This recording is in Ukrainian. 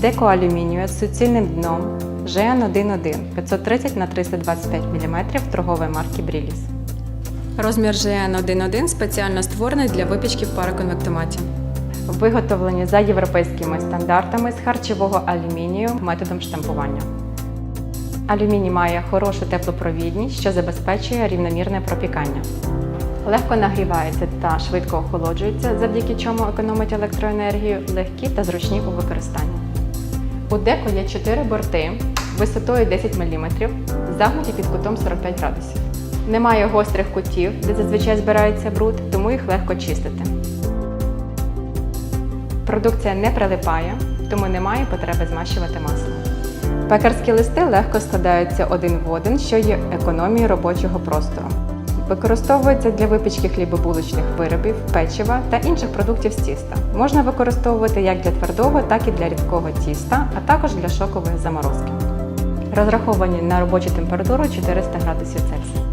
Деко з суцільним дном GN11 530 на 325 мм торгової марки Бріліс. Розмір GN11 спеціально створений для випічки в пароконвектоматі. Виготовлені за європейськими стандартами з харчового алюмінію методом штампування. Алюміній має хорошу теплопровідність, що забезпечує рівномірне пропікання. Легко нагрівається та швидко охолоджується, завдяки чому економить електроенергію, легкі та зручні у використанні. У деко є 4 борти висотою 10 мм, загнуті під кутом 45 градусів. Немає гострих кутів, де зазвичай збирається бруд, тому їх легко чистити. Продукція не прилипає, тому немає потреби змащувати маслом. Пекарські листи легко складаються один в один, що є економією робочого простору. Використовується для випічки хлібобулочних виробів, печива та інших продуктів з тіста. Можна використовувати як для твердого, так і для рідкого тіста, а також для шокової заморозки. Розраховані на робочу температуру 400 градусів Цельсія.